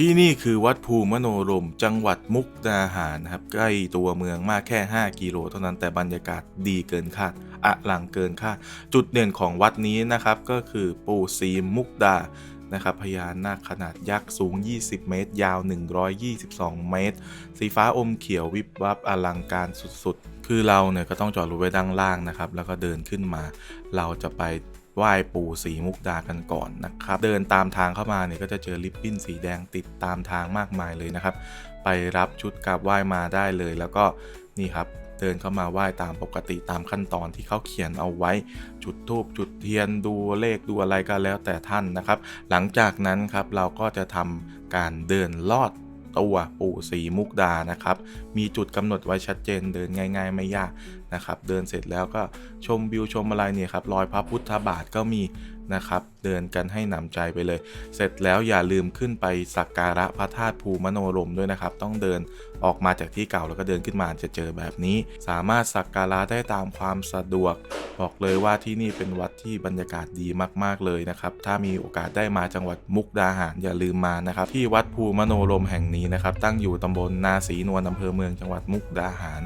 ที่นี่คือวัดภูมโนรม จังหวัดมุกดาหารนะครับ ใกล้ตัวเมืองมากแค่ 5 กิโลเท่านั้นแต่บรรยากาศดีเกินคาดอลังเกินคาดจุดเด่นของวัดนี้นะครับก็คือปู่ศรีมุกดานะครับพญานาคขนาดยักษ์สูง 20 เมตร ยาว 122 เมตร สีฟ้าอมเขียววิบวับอลังการสุดๆ คือเราเนี่ยก็ต้องจอดรถไว้ด้านล่างนะครับ แล้วก็เดินขึ้นมา เราจะไป ไหว้ปู่สีมุกดากันก่อนนะครับ เดินตามทางเข้ามาเนี่ยก็จะเจอลิปบิ้นสีแดงติดตามทางมากมายเลยนะครับ ไปรับชุดกราบไหว้มาได้เลย แล้วก็นี่ครับเดินเข้ามาไหว้ตามปกติตามขั้นตอนที่เขาเขียนเอาไว้ จุดธูปจุดเทียนดูเลขดูอะไรก็แล้วแต่ท่านนะครับ หลังจากนั้นครับเราก็จะทำการเดินลอด ตัวปู่สีมุกดานะครับ มีจุดกำหนดไว้ชัดเจนเดินง่าย ๆ ไม่ยากนะครับ เดินเสร็จแล้วก็ชมวิวชมอะไรเนี่ยครับรอยพระพุทธบาทก็มี นะครับ เดินกันให้หนำใจไปเลย เสร็จแล้วอย่าลืมขึ้นไปสักการะพระธาตุภูมโนรมด้วยนะครับ ต้องเดินออกมาจากที่เก่าแล้วก็เดินขึ้นมาจะเจอแบบนี้ สามารถสักการะได้ตามความสะดวก บอกเลยว่าที่นี่เป็นวัดที่บรรยากาศดีมาก ๆเลยนะครับ ถ้ามีโอกาสได้มาจังหวัดมุกดาหารอย่าลืมมานะครับ ที่วัดภูมโนรมแห่งนี้นะครับ ตั้งอยู่ตำบลนาศรีนวลอำเภอเมืองจังหวัดมุกดาหาร